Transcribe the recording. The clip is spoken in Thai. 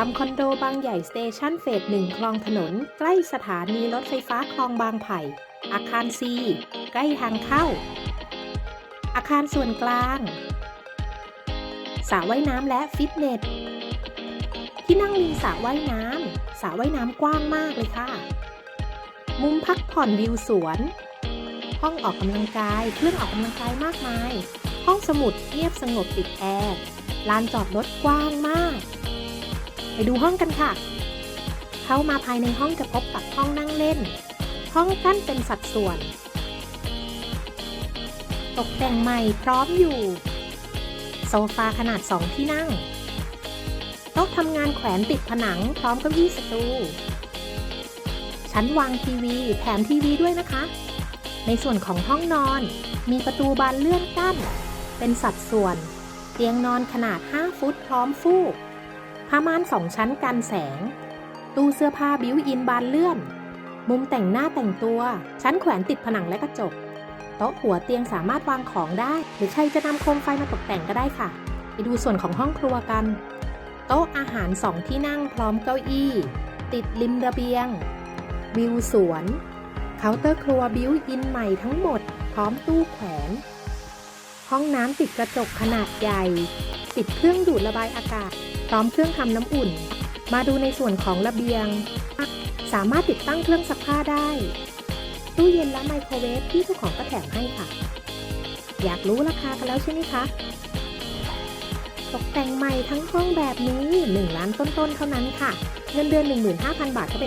ตามคอนโดบางใหญ่สเตชันเฟสหนึ่งคลองถนน ใกล้สถานีรถไฟฟ้าคลองบางไผ่ อาคาร C ใกล้ทางเข้า อาคารส่วนกลางสระว่ายน้ำและฟิตเนส ที่นั่งริมสระว่ายน้ำสระว่ายน้ำกว้างมากเลยค่ะ มุมพักผ่อนวิวสวน ห้องออกกำลังกาย เครื่องออกกำลังกายมากมาย ห้องสมุดเงียบสงบติดแอร์ลานจอดรถกว้างมาก ไปดูห้องกันค่ะ เข้ามาภายในห้องจะพบกับห้องนั่งเล่น ห้องกั้นเป็นสัดส่วน ตกแต่งใหม่พร้อมอยู่ โซฟาขนาด 2 ที่นั่ง โต๊ะทำงานแขวนติดผนังพร้อมเก้าอี้สตูชั้นวางทีวีแถมทีวีด้วยนะคะ ในส่วนของห้องนอน มีประตูบานเลื่อนกั้น เป็นสัดส่วน เตียงนอนขนาด 5 ฟุตพร้อมฟูก ผ้าม่านสองชั้นกันแสง ตู้เสื้อผ้าบิวอินบานเลื่อน มุมแต่งหน้าแต่งตัว ชั้นแขวนติดผนังและกระจก โต๊ะหัวเตียงสามารถวางของได้ หรือใครจะนำโคมไฟมาตกแต่งก็ได้ค่ะ ไปดูส่วนของห้องครัวกัน โต๊ะอาหารสองที่นั่งพร้อมเก้าอี้ ติดริมระเบียง วิวสวน เคาน์เตอร์ครัวบิวอินใหม่ทั้งหมด พร้อมตู้แขวน ห้องน้ำติดกระจกขนาดใหญ่ ติดเครื่องดูดระบายอากาศ พร้อมเครื่องทำน้ำอุ่น มาดูในส่วนของระเบียง สามารถติดตั้งเครื่องซักผ้าได้ ตู้เย็นและไมโครเวฟที่เจ้าของก็แถมให้ค่ะ อยากรู้ราคากันแล้วใช่ไหมคะ ตกแต่งใหม่ทั้งห้องแบบนี้ 1 ล้านต้นๆเท่านั้นค่ะ เงินเดือน 15,000 บาทก็เป็น